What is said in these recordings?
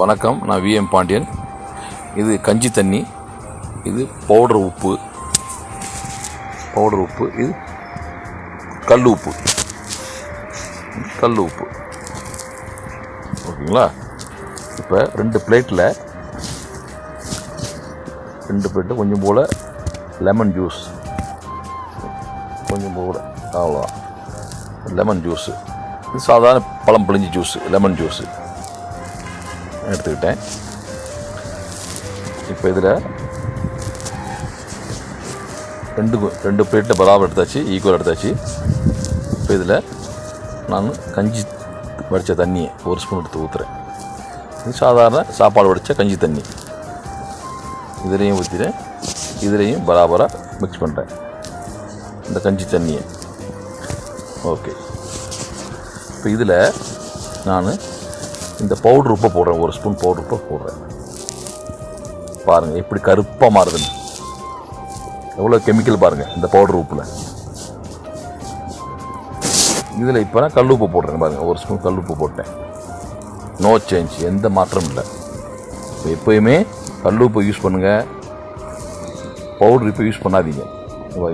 வணக்கம் நான் விஎம் பாண்டியன். இது கஞ்சி தண்ணி இது பவுடர் உப்பு. பவுடர் உப்பு இது கல் உப்பு. கல் உப்பு. ஓகேங்களா? இப்போ ரெண்டு பிளேட்டில் ரெண்டு பிளேட்டு கொஞ்சம் போல் லெமன் ஜூஸ். கொஞ்சம் போல் அவ்வளோதான் லெமன் ஜூஸு. இது சாதாரண பழம் பிழிஞ்சி ஜூஸு லெமன் ஜூஸு. எடுத்துக்கிட்டேன். இப்போ இதில் ரெண்டு ரெண்டு பிளேட்டில் பராபர் எடுத்தாச்சு ஈக்குவல் எடுத்தாச்சு. இப்போ இதில் நான் கஞ்சி வடித்த தண்ணியை ஒரு ஸ்பூன் எடுத்து ஊற்றுறேன் இது சாதாரண சாப்பாடு வடித்த கஞ்சி தண்ணி. இதுலேயும் ஊற்றிட்டேன் இதுலேயும் பராபராக மிக்ஸ் பண்ணுறேன் இந்த கஞ்சி தண்ணியை. ஓகே இப்போ இதில் நான் இந்த பவுட்ரு உப்பை போடுறேன் ஒரு ஸ்பூன் பவுடர் உப்பை போடுறேன். பாருங்கள் எப்படி கருப்பாக மாறுதுன்னு எவ்வளோ கெமிக்கல் பாருங்கள் இந்த பவுடர் உப்பில். இதில் இப்போ நான் கல் உப்பு போடுறேன் பாருங்கள் ஒரு ஸ்பூன் கல் உப்பு போட்டேன். நோ சேஞ்ச் எந்த மாற்றமும் இல்லை. இப்போ எப்போயுமே கல் உப்பு யூஸ் பண்ணுங்கள் பவுடர் இப்போ யூஸ் பண்ணாதீங்க.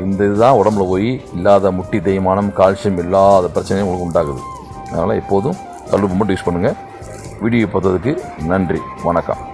இந்த இதுதான் உடம்புல போய் இல்லாத முட்டி தேய்மானம் கால்சியம் இல்லாத பிரச்சனையும் உங்களுக்கு உண்டாகுது. அதனால் எப்போதும் கல் உப்பு மட்டும் யூஸ் பண்ணுங்கள் வீடியோ பார்த்ததுக்கு நன்றி. வணக்கம்.